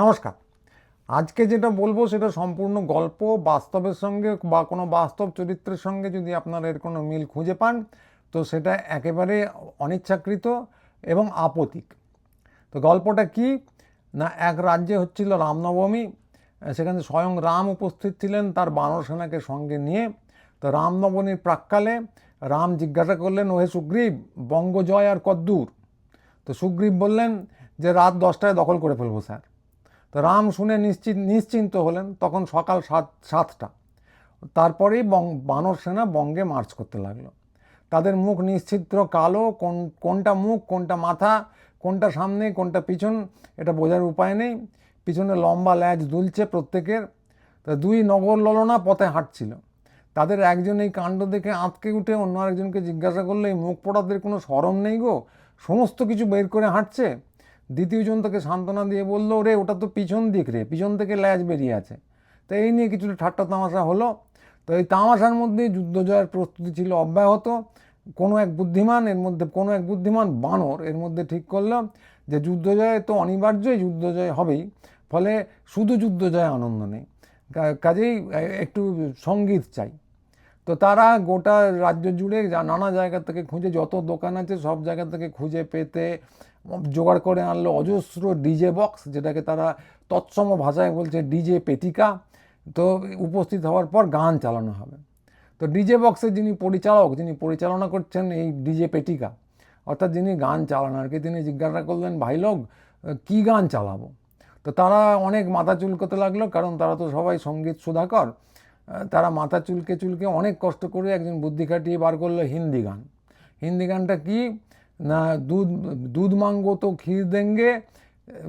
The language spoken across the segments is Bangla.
নমস্কার। আজকে যেটা বলব সেটা সম্পূর্ণ গল্প, বাস্তবের সঙ্গে বা কোনো বাস্তব চরিত্রের সঙ্গে যদি আপনারা এর কোনো মিল খুঁজে পান, তো সেটা একেবারে অনিচ্ছাকৃত এবং আপতিক। তো গল্পটা কি? না, এক রাজ্যে হচ্ছিল রামনবমী, সেখানে স্বয়ং রাম উপস্থিত ছিলেন তার বানর সেনাকে সঙ্গে নিয়ে। তো রামনবমীর প্রাককালে রাম জিজ্ঞাসা করলেন, ওহে সুগ্রীব, বঙ্গজয় আর কদ্দূর? তো সুগ্রীব বললেন যে, রাত দশটায় দখল করে ফেলব, স্যার। তো রাম শুনে নিশ্চিত, নিশ্চিন্ত হলেন তখন সকাল সাত, সাতটা। তারপরেই বং, বানর সেনা বঙ্গে মার্চ করতে লাগল। তাদের মুখ নিশ্চিত্র কালো, কোন, কোনটা মুখ, কোনটা মাথা, কোনটা সামনে, কোনটা পিছন, এটা বোঝার উপায় নেই। পিছনে লম্বা ল্যাজ দুলছে প্রত্যেকের। তা দুই নগর ললনা পথে হাঁটছিল। তাদের একজন এই কাণ্ড দেখে আঁতকে উঠে অন্য আরেকজনকে জিজ্ঞাসা করলে, এই মুখ পড়াদের কোনো সরম নেই গো? সমস্ত কিছু বের করে হাঁটছে? দ্বিতীয়জন তাকে সান্ত্বনা দিয়ে বলল রে ওটা তো পিছন দিক রে, পিছন থেকে ল্যাজ বেরিয়ে আছে। তো এই নিয়ে কিছুটা ঠাট্টা তামাশা হলো। তো এই তামাশার মধ্যেই যুদ্ধ জয়ের প্রস্তুতি ছিল অব্যাহত। কোনো এক বুদ্ধিমান, এর মধ্যে কোনো এক বুদ্ধিমান বানর এর মধ্যে ঠিক করল যে যুদ্ধ জয় তো অনিবার্যই যুদ্ধ জয় হবেই, ফলে শুধু যুদ্ধ জয় আনন্দ নেই। কাজেই একটু সংগীত চাই। তো তারা গোটা রাজ্য জুড়ে নানা জায়গা থেকে খুঁজে, যত দোকান আছে সব জায়গা থেকে খুঁজে পেতে জোগাড় করে আনলো অজস্র ডিজে বক্স, যেটাকে তারা তৎসম ভাষায় বলছে ডিজে পেটিকা। তো উপস্থিত হওয়ার পর গান চালানো হবে। তো ডিজে বক্সের যিনি পরিচালক, যিনি পরিচালনা করছেন এই ডিজে পেটিকা, অর্থাৎ যিনি গান চালান আর কি তিনি জিজ্ঞাসা করলেন, ভাই লোক, কী গান চালাবো? তো তারা অনেক মাথা চুলকোতে লাগল, কারণ তারা তো সবাই সংগীত সুধাকর। তারা মাথা চুলকে চুলকে অনেক কষ্ট করে একজন বুদ্ধি খাটিয়ে বার করল হিন্দি গান। হিন্দি গানটা কি? না, দুধ দুধ মাঙ্গো তো ক্ষীর দেঙ্গে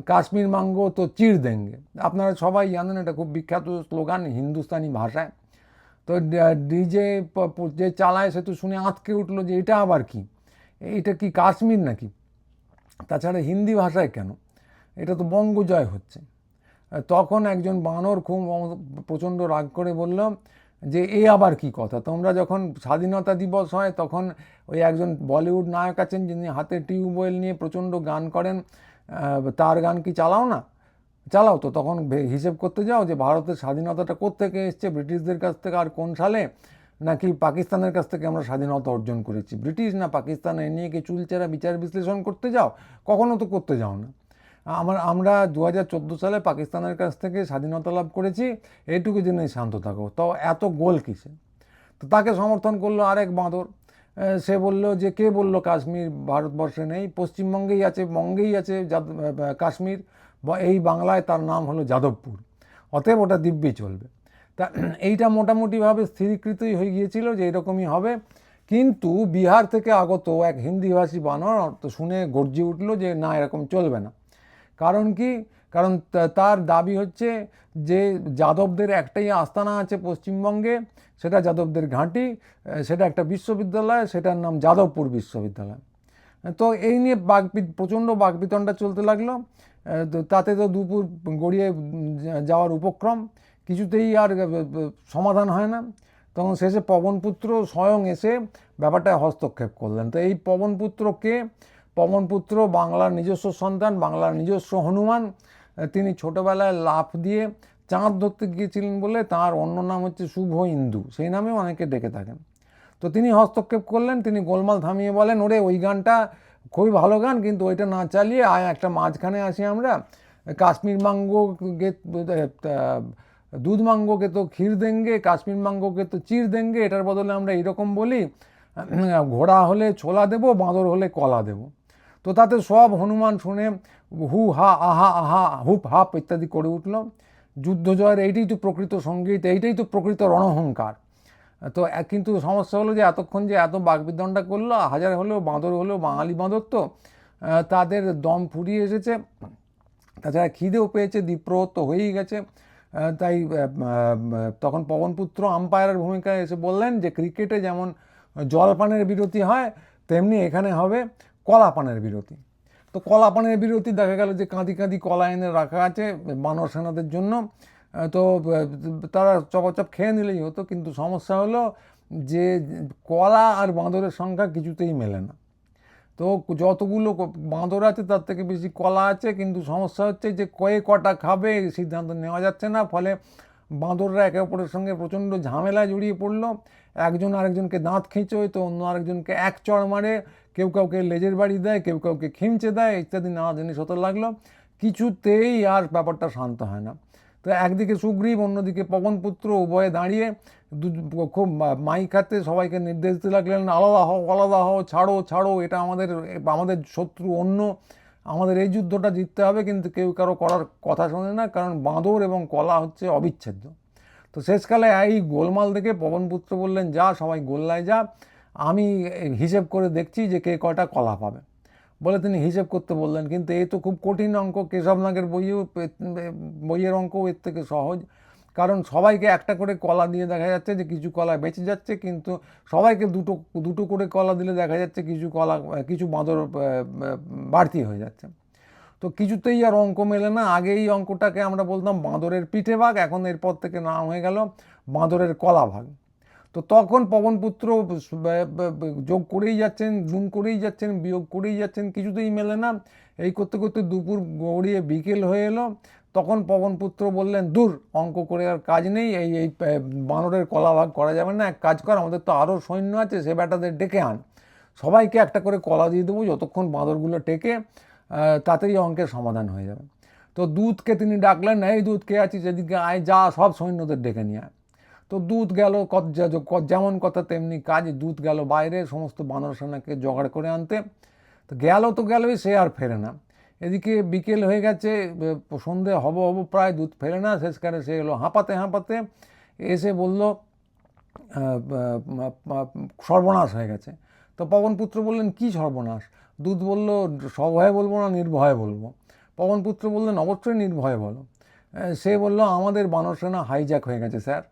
কাশ্মীর মাঙ্গো তো চির দেঙ্গে আপনারা সবাই জানেন এটা খুব বিখ্যাত স্লোগান হিন্দুস্তানি ভাষায়। তো ডিজে যে চালায় সে তো শুনে আঁতকে উঠল যে এটা আবার কি? এটা কি কাশ্মীর নাকি? তাছাড়া হিন্দি ভাষায় কেন? এটা তো বঙ্গজয় হচ্ছে। তখন একজন বানর খুব প্রচণ্ড রাগ করে বলল যে এ আবার কি কথা? তোমরা যখন স্বাধীনতা দিবস হয়, তখন ওই একজন বলিউড নায়ক আছেন যিনি হাতে টিউবওয়েল নিয়ে প্রচণ্ড গান করেন। তার গান কি চালাও না? চালাও তো, তখন হিসেব করতে যাও যে ভারতের স্বাধীনতাটা কোত্থেকে এসছে, ব্রিটিশদের কাছ থেকে আর কোন সালে? নাকি পাকিস্তানের কাছ থেকে আমরা স্বাধীনতা অর্জন করেছি? ব্রিটিশ না পাকিস্তান, এ নিয়ে কি চুলচেরা বিচার বিশ্লেষণ করতে যাও? কখনো তো করতে যাও না। আমার, আমরা দু হাজার চোদ্দ সালে পাকিস্তানের কাছ থেকে স্বাধীনতা লাভ করেছি এইটুকু জন্যই শান্ত থাকো। তো এত গোল কিসে তো তাকে সমর্থন করল আরেক বাঁদর। সে বলল যে, কে বলল কাশ্মীর ভারতবর্ষে নেই? পশ্চিমবঙ্গেই আছে, বঙ্গেই আছে কাশ্মীর। বা- এই বাংলায় তার নাম হলো যাদবপুর। অতএব ওটা দিব্যি চলবে। তা এইটা মোটামুটিভাবে স্থিরীকৃতই হয়ে গিয়েছিল যে এরকমই হবে। কিন্তু বিহার থেকে আগত এক হিন্দিভাষী বানর শুনে গর্জে উঠল যে, না, এরকম চলবে না। কারণ কি? কারণ তার দাবি হচ্ছে যে যাদবদের একটাই আস্তানা আছে পশ্চিমবঙ্গে, সেটা যাদবদের ঘাঁটি সেটা একটা বিশ্ববিদ্যালয়, সেটার নাম যাদবপুর বিশ্ববিদ্যালয়। তো এই নিয়ে বাক প্রচণ্ড বাকবিতণ্ডা চলতে লাগল। তাতে তো দুপুর গড়িয়ে যাওয়ার উপক্রম, কিছুতেই আর সমাধান হয় না। তখন শেষে পবনপুত্র স্বয়ং এসে ব্যাপারটায় হস্তক্ষেপ করলেন। তো এই পবনপুত্রকে পবনপুত্র বাংলার নিজস্ব সন্তান, বাংলার নিজস্ব হনুমান, তিনি ছোটবেলায় লাফ দিয়ে চাঁদ ধরতে গিয়েছিলেন বলে তার অন্য নাম হচ্ছে শুভ ইন্দু। সেই নামেও অনেকে ডেকে থাকেন। তো তিনি হস্তক্ষেপ করলেন, তিনি গোলমাল থামিয়ে বলেন, ওরে, ওই গানটা খুবই ভালো গান, কিন্তু ওইটা না চালিয়ে আয়, একটা মাঝখানে আসি আমরা। কাশ্মীর মাঙ্গো গে দুধ মাঙ্গোকে তো ক্ষীর দেঙ্গে, কাশ্মীর মাঙ্গোকে তো চির দেঙ্গে, এটার বদলে আমরা এরকম বলি, ঘোড়া হলে ছোলা দেবো, বাঁদর হলে কলা দেবো। তো তাতে সব হনুমান শুনে হু, হা, আহা আহা, হুপ, হাপ ইত্যাদি করে উঠল। যুদ্ধ জয়ের এইটাই তো প্রকৃত সংগীত, এইটাই তো প্রকৃত রণহংকার। তো কিন্তু সমস্যা হলো যে এতক্ষণ যে এত বাগবিদণ্ডা করল, হাজার হলেও বাঁদর হলেও বাঙালি বাঁদর তো তাদের দম ফুরিয়ে এসেছে। তাছাড়া খিদেও পেয়েছে দ্বীপ্রহত তো হয়েই গেছে। তাই তখন পবনপুত্র আম্পায়ারের ভূমিকায় এসে বললেন যে, ক্রিকেটে যেমন জলপানের বিরতি হয়, তেমনি এখানে হবে। কলাপানের বিরতি। তো কলা পানের বিরতি দেখা গেল যে কাঁদি কাঁদি কলা এনে রাখা আছে বানর সেনাদের জন্য। তো তারা চপাচপ খেয়ে নিলেই হতো, কিন্তু সমস্যা হলো যে কলা আর বাঁদরের সংখ্যা কিছুতেই মেলে না। তো যতগুলো বাঁদর আছে তার থেকে বেশি কলা আছে, কিন্তু সমস্যা হচ্ছে যে কয়ে কটা খাবে সিদ্ধান্ত নেওয়া যাচ্ছে না। ফলে বাঁদররা একে অপরের সঙ্গে প্রচণ্ড ঝামেলায় জড়িয়ে পড়ল। একজন আরেকজনকে দাঁত খিঁচোয়, তো অন্য আরেকজনকে এক চড় মারে, কেউ কাউকে লেজের বাড়ি দেয়, কেউ কাউকে খিমচে দেয়, ইত্যাদি নানা জিনিস হতে লাগল। কিছুতেই আর ব্যাপারটা শান্ত হয় না। তো একদিকে সুগ্রীব, অন্যদিকে পবনপুত্র উভয়ে দাঁড়িয়ে দু- খুব মাইক হাতে সবাইকে নির্দেশ দিতে লাগলেন, আলাদা হও আলাদা হও, ছাড়ো ছাড়ো, এটা আমাদের আমাদের শত্রু অন্য। আমাদের এই যুদ্ধটা জিততে হবে। কিন্তু কেউ কারও করার কথা শোনে না, কারণ বাঁদর এবং কলা হচ্ছে অবিচ্ছেদ্য। তো শেষকালে এই গোলমাল দেখে পবনপুত্র বললেন, যা, সবাই গোল্লায় যা। আমি হিসেব করে দেখছি যে কে কয়টা কলা পাবে। বলে তিনি হিসেব করতে বললেন, কিন্তু এই তো খুব কঠিন অঙ্ক কেশবনাগের বইয়েও পে- বইয়ের অঙ্কও এর থেকে সহজ। কারণ সবাইকে একটা করে কলা দিয়ে দেখা যাচ্ছে যে কিছু কলা বেঁচে যাচ্ছে, কিন্তু সবাইকে দুটো দুটো করে কলা দিলে দেখা যাচ্ছে কিছু কলা, কিছু বাঁদর বাড়তি হয়ে যাচ্ছে। তো কিছুতেই আর অঙ্ক মেলে না। আগে এই অঙ্কটাকে আমরা বলতাম বাঁদরের পিঠে ভাগ, এখন এরপর থেকে নাম হয়ে গেল বাঁদরের কলা ভাগ। তো তখন পবনপুত্র যোগ করেই যাচ্ছেন, গুণ করেই যাচ্ছেন, বিয়োগ করেই যাচ্ছেন, কিছুতেই মেলে না। এই করতে করতে দুপুর গড়িয়ে বিকেল হয়ে এলো। তখন পবনপুত্র বললেন, দূর, অঙ্ক করে আর কাজ নেই, এই এই বানরের কলা ভাগ করা যাবে না। এক কাজ কর, আমাদের তো আরও সৈন্য আছে, সে বেটাদের ডেকে আন। সবাইকে একটা করে কলা দিয়ে দেবো, যতক্ষণ বাঁদরগুলো টেকে। তাতেই অঙ্কের সমাধান হয়ে যাবে। তো দুধকে তিনি ডাকলেন, এই দুধ কে আছিস এদিকে আয়, যা, সব সৈন্যদের ডেকে নিয়ে আয়। তো দুধ গেল যেমন কথা তেমনি কাজ দুধ গেল বাইরে, সমস্ত বানর সেনাকে জোগাড় করে আনতে। তো গেল তো গেলই, সে আর ফেরে না। এদিকে বিকেল হয়ে গেছে, সন্ধে হব হব প্রায়, দুধ ফেরে না, শেষকালে সে এলো হাঁপাতে হাঁপাতে, এসে বলল সর্বনাশ হয়ে গেছে। তো পবনপুত্র বললেন, কি সর্বনাশ? দুধ বলল, সভয়ে বলব না, নির্ভয়ে বলব। পবনপুত্র বললেন, অবশ্যই নির্ভয়ে বলো। সে বলল, আমাদের বানর সেনা হাইজ্যাক হয়ে গেছে, স্যার।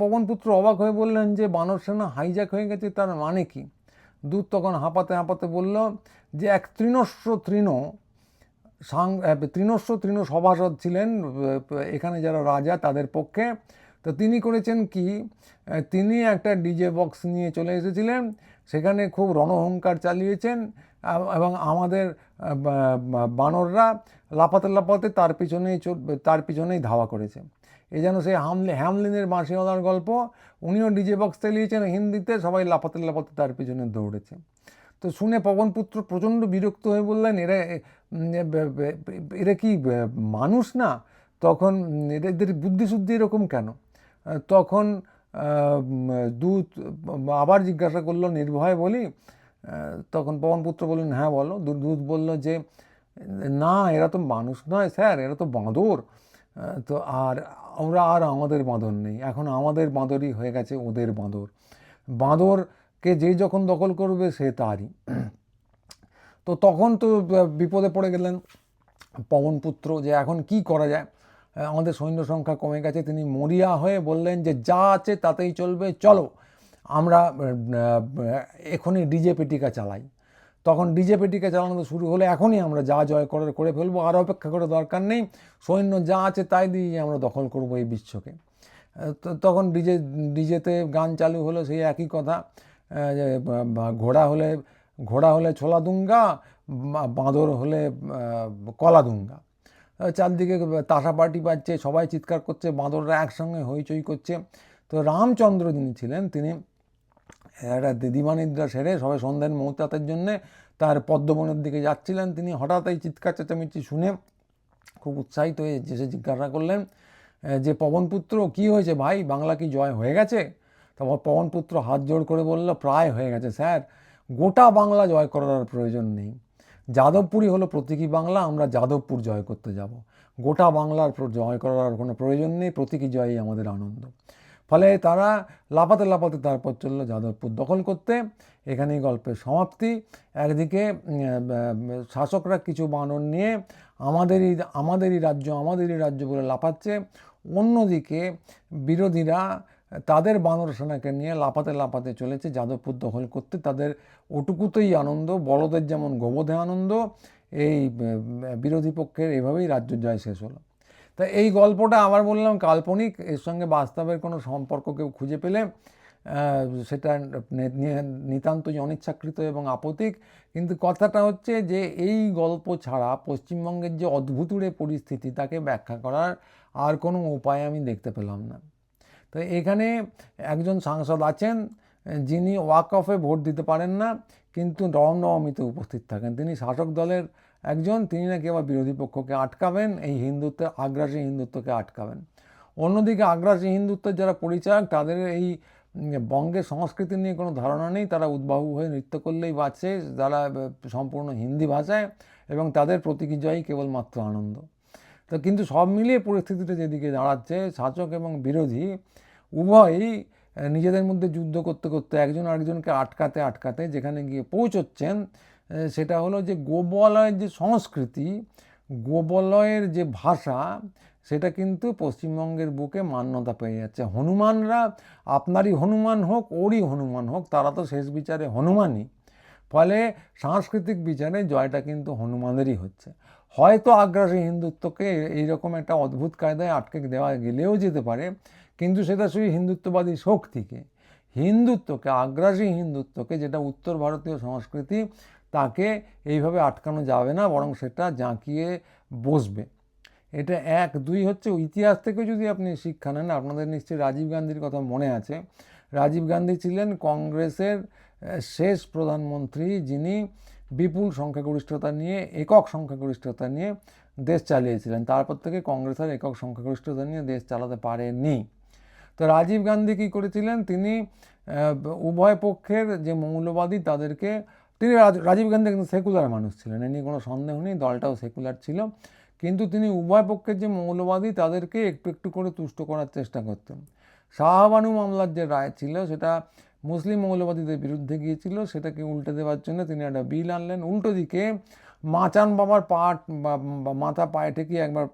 পবনপুত্র অবাক হয়ে বললেন যে বানর সেনা হাইজ্যাক হয়ে গেছে, তার মানে কি? দূত তখন হাঁপাতে হাঁপাতে বলল যে, এক তৃণস্ব তৃণ সাং তৃণস্ব তৃণ সভাসদ ছিলেন এখানে যারা রাজা, তাদের পক্ষে। তো তিনি করেছেন কি? তিনি একটা ডিজে বক্স নিয়ে চলে এসেছিলেন সেখানে খুব রণহংকার চালিয়েছেন এবং আমাদের বানররা লাফাতে লাফাতে তার পিছনেই তার পিছনেই ধাওয়া করেছে। এই যেন সেই হামলে হ্যামলিনের বাঁশিওয়ালার গল্প উনিও ডিজে বক্স চালিয়েছেন হিন্দিতে সবাই লাপাতে লাফাতে তার পিছনে দৌড়েছে। তো শুনে পবনপুত্র প্রচণ্ড বিরক্ত হয়ে বললেন এরা এ, এ, এরা কি মানুষ না? তখন এদের বুদ্ধিশুদ্ধি এরকম কেন? তখন দূত আবার জিজ্ঞাসা করল নির্ভয় বলি তখন পবনপুত্র বললেন হ্যাঁ বলো। দূত বলল যে, না, এরা তো মানুষ নয় স্যার, এরা তো বাঁদর। তো আর ওরা আর আমাদের বাঁদর নেই। এখন আমাদের বাঁদরই হয়ে গেছে ওদের বাঁদর। বাঁদরকে যে যখন দখল করবে সে তারই। তো তখন তো বিপদে পড়ে গেলেন পবনপুত্র যে, এখন কি করা যায়? আমাদের সৈন্য সংখ্যা কমে গেছে। তিনি মরিয়া হয়ে বললেন যে, যা আছে তাতেই চলবে, চলো। আমরা এখনই ডিজে পেটিকা চালাই। তখন ডিজে পেটিকা চালানো শুরু হলে এখনই আমরা যা জয় করার করে ফেলব, আর অপেক্ষা করে দরকার নেই। সৈন্য যা আছে তাই দিয়ে আমরা দখল করব এই বিশ্বকে। তখন ডিজে, ডিজেতে গান চালু হলো সেই একই কথা। যে ঘোড়া হলে ঘোড়া হলে ছোলা দুঙ্গা বাঁদর হলে কলা দুঙ্গা। চারদিকে তাসা পার্টি বাজছে, সবাই চিৎকার করছে, বাঁদররা একসঙ্গে হইচই করছে। তো রামচন্দ্র যিনি ছিলেন, তিনি একটা দিদিমানিদ্রা সেরে সবাই সন্ধ্যান মৌতাতের জন্যে তার পদ্মবনের দিকে যাচ্ছিলেন। তিনি হঠাৎ এই চিৎকার চেঁচামেচি শুনে খুব উৎসাহিত হয়ে এসে জিজ্ঞাসা করলেন যে পবনপুত্র কি হয়েছে ভাই? বাংলা কি জয় হয়ে গেছে? তারপর পবনপুত্র হাত জোড় করে বলল, প্রায় হয়ে গেছে স্যার। গোটা বাংলা জয় করার প্রয়োজন নেই। যাদবপুরই হলো প্রতীকী বাংলা, আমরা যাদবপুর জয় করতে যাব। গোটা বাংলার জয় করার কোনো প্রয়োজন নেই, প্রতীকী জয়ই আমাদের আনন্দ। ফলে তারা লাফাতে লাফাতে তারপর চলল যাদবপুর দখল করতে। এখানেই গল্পের সমাপ্তি। একদিকে শাসকরা কিছু বানর নিয়ে আমাদেরই আমাদেরই রাজ্য আমাদেরই রাজ্য বলে লাফাচ্ছে। অন্যদিকে বিরোধীরা তাদের বানর সেনাকে নিয়ে লাফাতে লাফাতে চলেছে যাদবপুর দখল করতে। তাদের ওটুকুতেই আনন্দ বড়দের যেমন গোবধে আনন্দ, এই বিরোধী পক্ষের এভাবেই রাজ্য জয় শেষ হলো। তা এই গল্পটা আবার বললাম কাল্পনিক, এর সঙ্গে বাস্তবের কোনো সম্পর্ক কেউ খুঁজে পেলে সেটা নিতান্তই অনিচ্ছাকৃত এবং আপতিক। কিন্তু কথাটা হচ্ছে যে এই গল্প ছাড়া পশ্চিমবঙ্গের যে অদ্ভুতুড়ে পরিস্থিতি, তাকে ব্যাখ্যা করার আর কোনো উপায় আমি দেখতে পেলাম না। তো এখানে একজন সাংসদ আছেন, যিনি ওয়াক অফে ভোট দিতে পারেন না, কিন্তু রামনবমীতে উপস্থিত থাকেন। তিনি শাসক দলের একজন, তিনি নাকি আবার বিরোধী পক্ষকে আটকাবেন, এই হিন্দুত্ব, আগ্রাসী হিন্দুত্বকে আটকাবেন। অন্যদিকে আগ্রাসী হিন্দুত্বের যারা পরিচায়ক তাদের এই বঙ্গের সংস্কৃতি নিয়ে কোনো ধারণা নেই। তারা উদ্বাহু হয়ে নৃত্য করলেই বাঁচে, যারা সম্পূর্ণ হিন্দি ভাষায়, এবং তাদের প্রতীকী জয়ই কেবলমাত্র আনন্দ। তো কিন্তু সব মিলিয়ে পরিস্থিতিটা যেদিকে দাঁড়াচ্ছে, শাসক এবং বিরোধী উভয়ই নিজেদের মধ্যে যুদ্ধ করতে করতে একজন আরেকজনকে আটকাতে আটকাতে যেখানে গিয়ে পৌঁছচ্ছেন সেটা হলো যে গোবলয়ের যে সংস্কৃতি, গোবলয়ের যে ভাষা, সেটা কিন্তু পশ্চিমবঙ্গের বুকে মান্যতা পেয়ে যাচ্ছে। হনুমানরা আপনারই হনুমান হোক, ওরই হনুমান হোক, তারা তো শেষ বিচারে হনুমানই। ফলে সাংস্কৃতিক বিচারে জয়টা কিন্তু হনুমানেরই হচ্ছে। হয়তো আগ্রাসী হিন্দুত্বকে এইরকম একটা অদ্ভুত কায়দায় আটকে দেওয়া গেলেও যেতে পারে, কিন্তু সেটা শুধু হিন্দুত্ববাদী শক্তিকে, হিন্দুত্বকে, আগ্রাসী হিন্দুত্বকে, যেটা উত্তর ভারতীয় সংস্কৃতি তাকে এইভাবে আটকানো যাবে না, বরং সেটা জাঁকিয়ে বসবে। এটা এক। দুই হচ্ছে ইতিহাস থেকে যদি আপনি শিক্ষা নেন, আপনাদের নিশ্চয়ই রাজীব গান্ধীর কথা মনে আছে। রাজীব গান্ধী ছিলেন কংগ্রেসের শেষ প্রধানমন্ত্রী যিনি বিপুল সংখ্যাগরিষ্ঠতা নিয়ে, একক সংখ্যাগরিষ্ঠতা নিয়ে দেশ চালিয়েছিলেন। তারপর থেকে কংগ্রেস আর একক সংখ্যাগরিষ্ঠতা নিয়ে দেশ চালাতে পারেনি। তো রাজীব গান্ধী কী করেছিলেন? তিনি উভয় পক্ষের যে মৌলবাদী তাদেরকে, তিনি রাজীব গান্ধী কিন্তু সেকুলার মানুষ ছিলেন। এ নিয়ে কোনো সন্দেহ নেই, দলটাও সেকুলার ছিল। কিন্তু তিনি উভয় পক্ষের যে মৌলবাদী তাদেরকে একটু একটু করে তুষ্ট করার চেষ্টা করতেন। শাহবানু মামলার যে রায় ছিল, সেটা মুসলিম মৌলবাদীদের বিরুদ্ধে গিয়েছিল, সেটাকে উল্টে দেওয়ার জন্য তিনি একটা বিল আনলেন। উল্টো দিকে মাচান বাবার পাট বা মাথা পায়ে ঠেকিয়ে একবার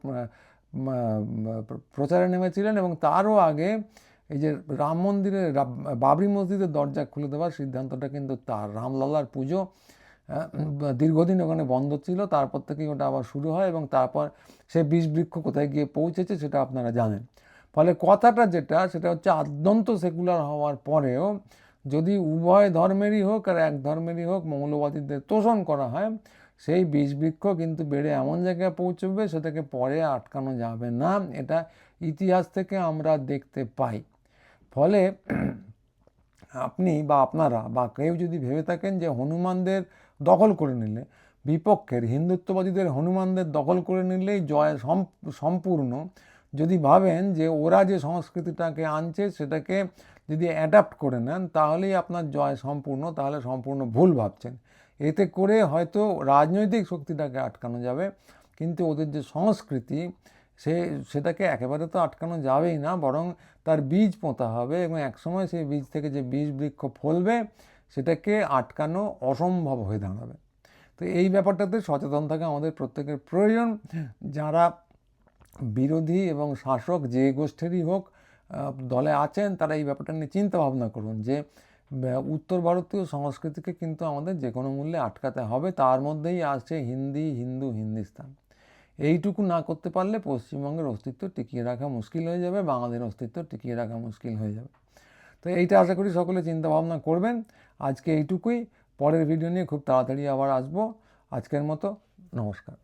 প্রচারে নেমেছিলেন এবং তারও আগে এই যে রাম মন্দিরের রা- বাবরি মসজিদের দরজা খুলে দেওয়ার সিদ্ধান্তটা কিন্তু তার। রামলালার পুজো দীর্ঘদিন ওখানে বন্ধ ছিল, তারপর থেকেই ওটা আবার শুরু হয় এবং তারপর সে বিষ বৃক্ষ কোথায় গিয়ে পৌঁছেছে সেটা আপনারা জানেন। ফলে কথাটা যেটা, সেটা হচ্ছে আদ্যন্ত সেকুলার হওয়ার পরেও যদি উভয় ধর্মেরই হোক আর এক ধর্মেরই হোক মৌলবাদীদের তোষণ করা হয়, সেই বিষ বৃক্ষ কিন্তু বেড়ে এমন জায়গায় পৌঁছবে সেটাকে পরে আটকানো যাবে না। এটা ইতিহাস থেকে আমরা দেখতে পাই। ফলে আপনি বা আপনারা বা কেউ যদি ভেবে থাকেন যে হনুমানদের দখল করে নিলে, বিপক্ষের হিন্দুত্ববাদীদের হনুমানদের দখল করে নিলেই জয় সম্পূর্ণ। যদি ভাবেন যে ওরা যে সংস্কৃতিটাকে আনছে সেটাকে যদি অ্যাডাপ্ট করে নেন, তাহলেই আপনার জয় সম্পূর্ণ, তাহলে সম্পূর্ণ ভুল ভাবছেন। এতে করে হয়তো রাজনৈতিক শক্তিটাকে আটকানো যাবে, কিন্তু ওদের যে সংস্কৃতি, সে, সেটাকে একেবারে তো আটকানো যাবেই না, বরং তার বীজ পোঁতা হবে এবং একসময় সেই বীজ থেকে যে বীজ বৃক্ষ ফলবে, সেটাকে আটকানো অসম্ভব হয়ে দাঁড়াবে। তো এই ব্যাপারটাতে সচেতন থাকা আমাদের প্রত্যেকের প্রয়োজন। যারা বিরোধী এবং শাসক যে গোষ্ঠীরই হোক দলে আছেন, তারা এই ব্যাপারটা নিয়ে চিন্তা ভাবনা করুন যে উত্তর ভারতীয় সংস্কৃতিকে কিন্তু আমাদের যে কোনো মূল্যে আটকাতে হবে, তার মধ্যেই আছে হিন্দি, হিন্দু, হিন্দিস্তান। এইটুকু না করতে পারলে পশ্চিমবঙ্গের অস্তিত্ব টিকিয়ে রাখা মুশকিল হয়ে যাবে, বাঙালির অস্তিত্ব টিকিয়ে রাখা মুশকিল হয়ে যাবে। তো এইটা আশা করি সকলে চিন্তা ভাবনা করবেন। আজকে এইটুকুই, পরের ভিডিও নিয়ে খুব তাড়াতাড়ি আবার আসব। আজকের মতো নমস্কার।